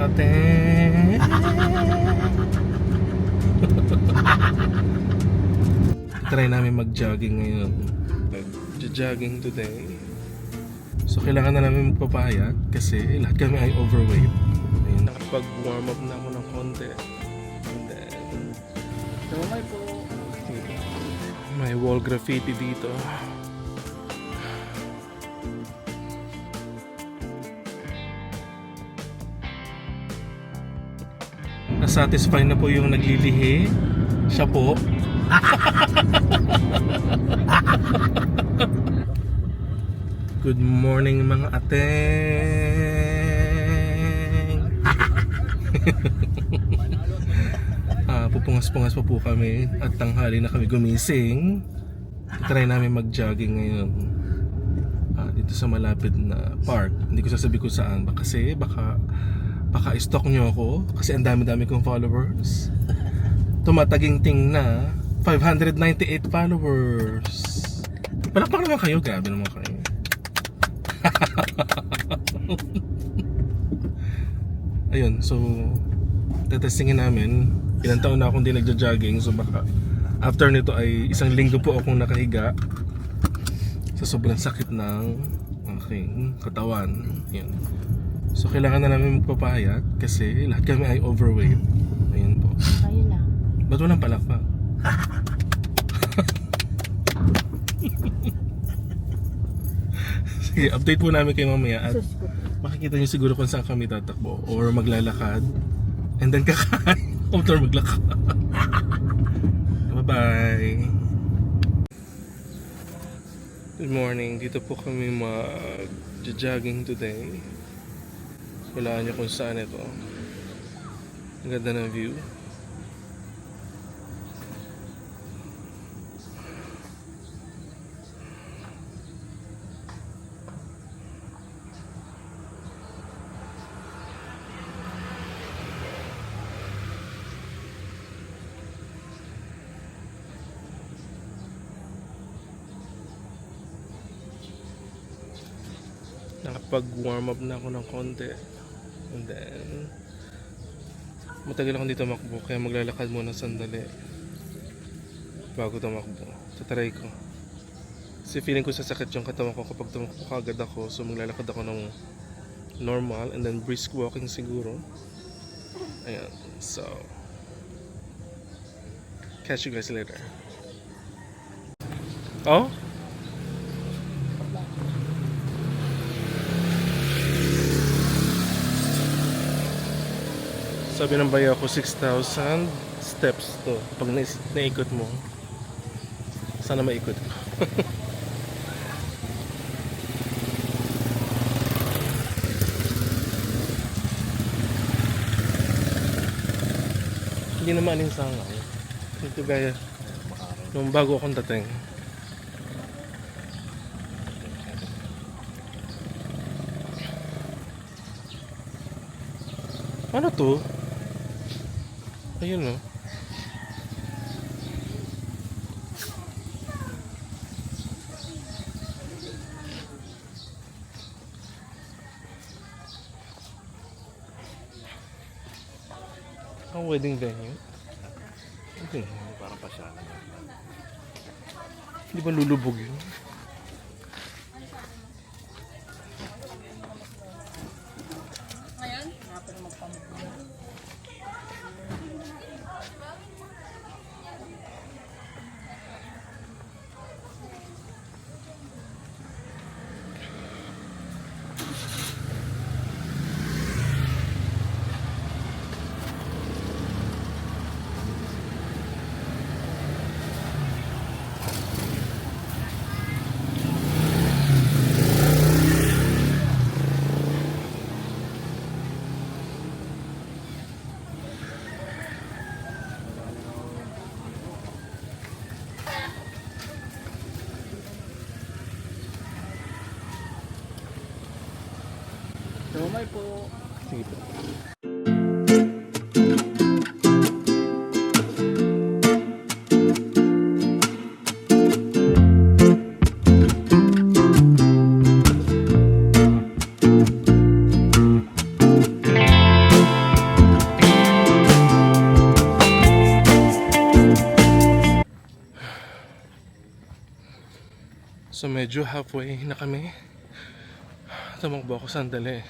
ate. Try namin mag-jogging ngayon. Mag-jogging today. So kailangan na namin magpapayat kasi lahat kami ay overweight. Ayun, nakapag-warm up na ako ng konti. And then, Kamay po. may wall graffiti dito. Nasatisfy na po yung naglilihi. Siya po. Good morning mga ateng. Ah, pupungas-pungas pa po kami at tanghali na kami gumising. Try namin mag-jogging ngayon. Ah, dito sa malapit na park. Hindi ko sasabi kung saan baka kasi baka baka stalk nyo ako kasi ang dami-dami kong followers. Tumataginting na 598 followers. Palakpak naman kayo, grabe naman kayo. Ayun, so tetestingin namin ilang taon na akong di nagja-jogging so baka after nito ay isang linggo po akong nakahiga sa sobrang sakit ng aking katawan yun so kailangan na namin magpapayat kasi lahat kami ay overweight. Ayun po. Kayo lang. ba't walang palakpak? sige update po namin kayo mamaya at Sus ko. makikita niyo siguro kung saan kami tatakbo or maglalakad and then kakain. After maglakad. Bye bye good morning. Dito po kami mag jogging today walaan niyo kung saan ito ang ganda ng view nakapag-warm up na ako ng konti. And then, matagal ako dito makbo, kaya maglalakad muna sandali. Bago tumakbo. Tatry ko. Kasi feeling ko sasakit yung katawan ko kapag tumakbo kagad ako. So maglalakad ako ng normal and then brisk walking siguro. Ayan. So, catch you guys later. Oh? Sabi ng bayo ko 6,000 steps to. Pag na naikot mo, sana maikot ko. Hindi naman alinsangan. Ito gaya nung bago akong dating. Ano to? Ayun oh. Ang wedding venue? Okay. Parang pasyalan. Hindi ba lulubog yun? Bye po. Sige po. So medyo halfway na kami. Tumakbo ako sandali.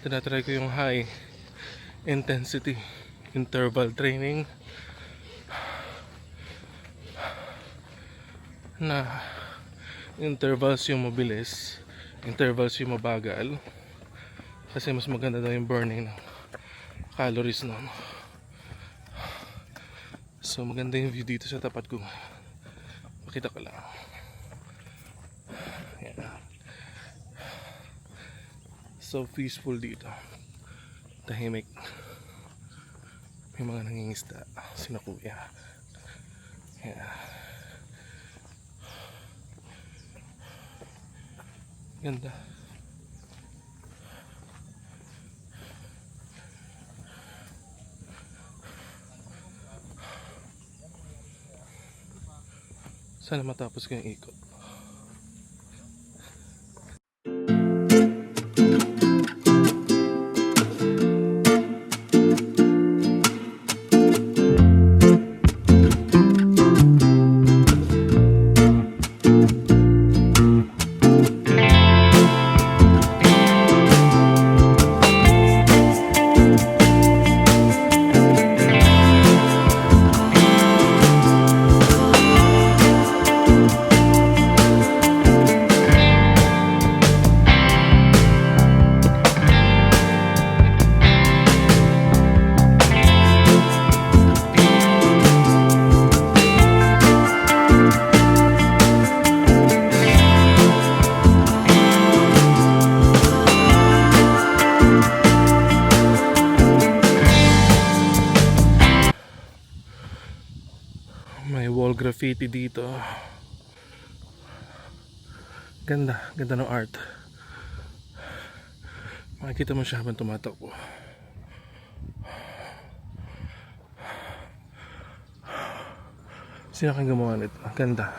Tinatry ko yung high intensity interval training na intervals yung mabilis intervals yung mabagal. Kasi mas maganda daw yung burning ng calories nun. So maganda yung view dito sa tapat ko. Makita ko lang so peaceful dito tahimik may mga nangingisda sina kuya Yan. Ganda. Sana matapos ko yung ikot. Graffiti dito. Ganda, ganda ng art. Makikita mo siya habang tumatakbo. Sino kang gumawa nito? Ganda.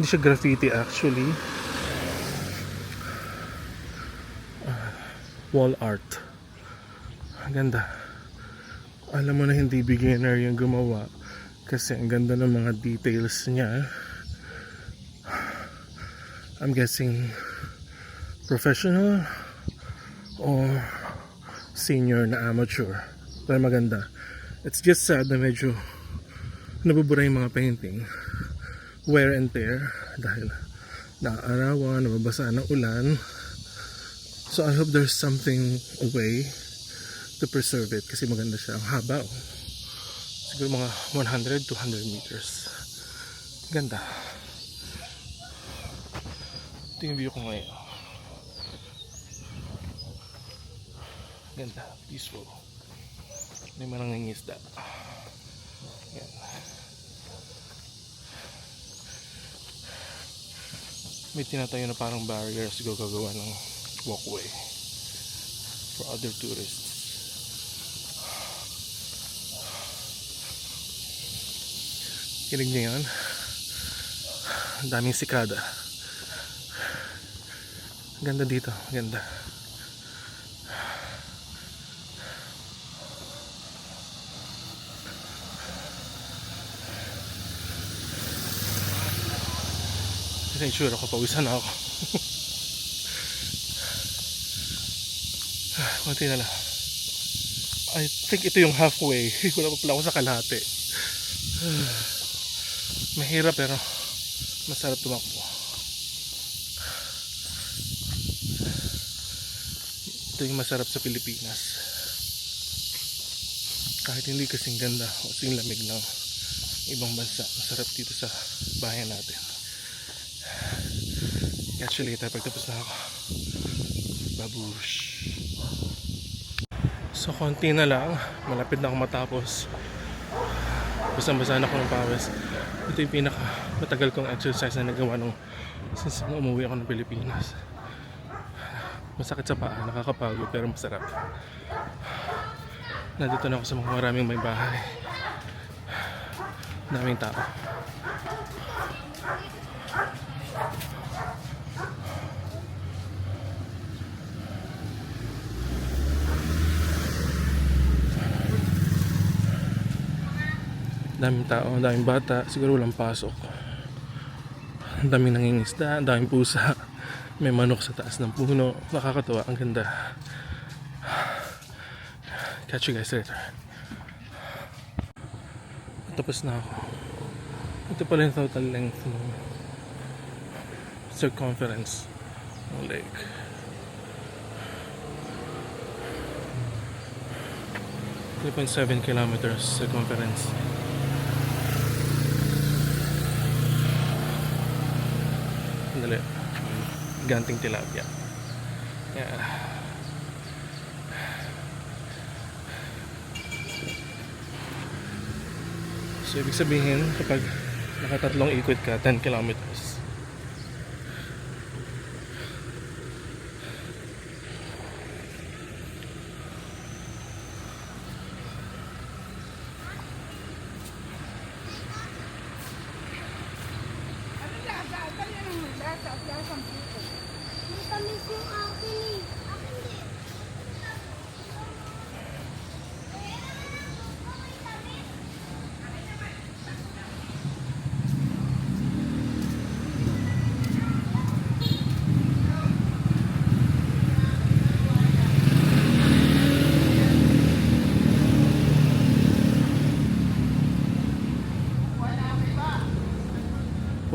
Hindi siya graffiti actually. Ah, wall art. Ganda. Alam mo na hindi beginner yung gumawa kasi ang ganda ng mga details niya. I'm guessing professional or senior na amateur. Pero maganda. It's just sad na medyo nabubura yung mga painting. Wear and tear dahil naaarawan, nababasa ng ulan. So I hope there's something away to preserve it kasi maganda siya. Ang haba oh. Siguro mga 100 200 meters. Ganda. Ito yung view ko ngayon. Ganda. Peaceful. May mga nangingisda. Yan. May tinatayo na parang barrier siguro gagawa ng walkway for other tourists. Kinig niyo yun? Ang daming sikada. Ganda dito, ganda. Ito yung tsura ko, pawisan na ako. Kunti na lang. I think ito yung halfway. Wala pa pala ako sa kalahati. Mahirap pero masarap tumakbo. Ito yung masarap sa Pilipinas. Kahit hindi kasing ganda o kasing lamig ng ibang bansa, masarap dito sa bayan natin. Catch you later pagtapos na ako. Babush. So konti na lang, malapit na ako matapos. Basang-basa na ako ng pawis. Ito yung pinaka matagal kong exercise na nagawa nung since nung umuwi ako ng Pilipinas. Masakit sa paa, nakakapagod pero masarap. Nandito na ako sa mga maraming may bahay. Daming tao. Daming tao, daming bata, siguro walang pasok. Ang daming nangingisda, ang daming pusa. May manok sa taas ng puno. Nakakatawa, ang ganda. Catch you guys later. Tapos na ako. Ito pala yung total length ng circumference ng lake. Three point seven kilometers circumference. Ganting tilapia. Yeah. So, ibig sabihin, kapag nakatatlong ikot ka, 10 kilometers.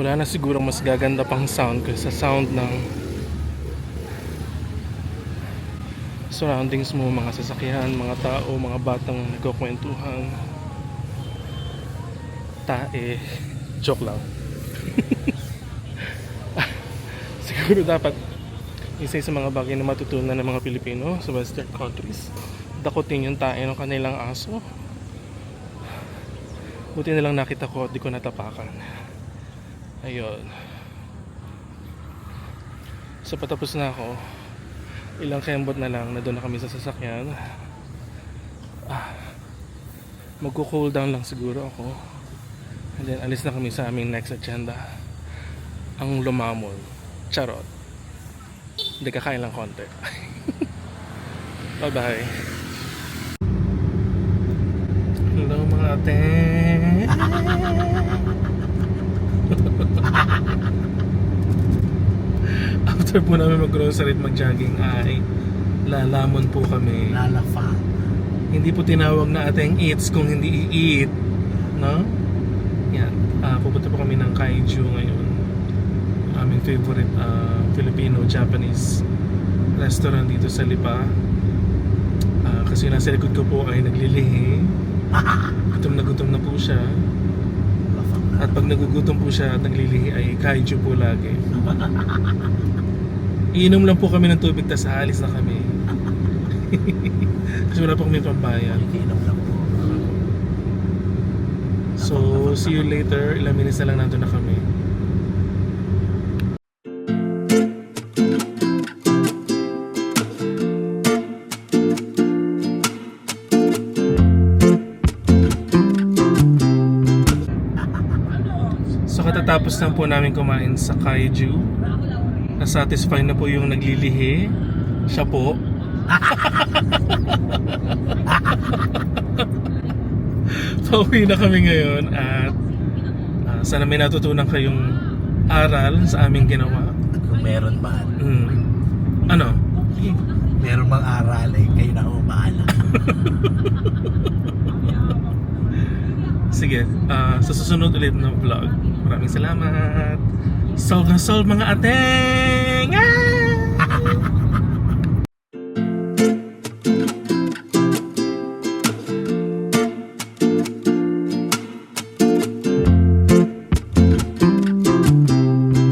Wala na siguro mas gaganda pang sound kaysa sound ng surroundings mo, mga sasakyan, mga tao, mga batang nagkukwentuhan. Tae. Joke lang. siguro dapat isa sa mga bagay na matutunan ng mga Pilipino sa western countries dakutin yung tae ng kanilang aso buti na lang nakita ko at di ko natapakan ayun. So patapos na ako. Ilang kembot na lang na doon na kami sa sasakyan. Ah, magko-cool down lang siguro ako. And then alis na kami sa aming next agenda. Ang lumamon. Charot. Hindi kakain lang konti. Bye bye hello mga ate after po namin mag-grocery at mag-jogging ay lalamon po kami. Lalafa. hindi po tinawag na ating eats kung hindi i-eat no? yan. Ah, pupunta po kami ng Kaiju ngayon. Aming favorite ah, Filipino-Japanese restaurant dito sa Lipa. Ah, kasi nasa likod ko po ay naglilihi. Gutom na gutom na po siya. At pag nagugutom po siya at naglilihi ay kaiju po lagi iinom lang po kami ng tubig tas aalis na kami kasi wala po kami pambayad Inom lang po. So, see you later. Ilang minutes na lang nandun na kami. So, katatapos lang po namin kumain sa Kaiju. Na-satisfy na po yung naglilihi. Siya po. Pauwi na kami ngayon at ah, sana may natutunan kayong aral sa aming ginawa. Kung meron man. Mm. Ano? Meron bang aral eh. Kayo na ho bahala. Sige, ah, sa susunod ulit na vlog. Maraming salamat. Solve na solve mga ate!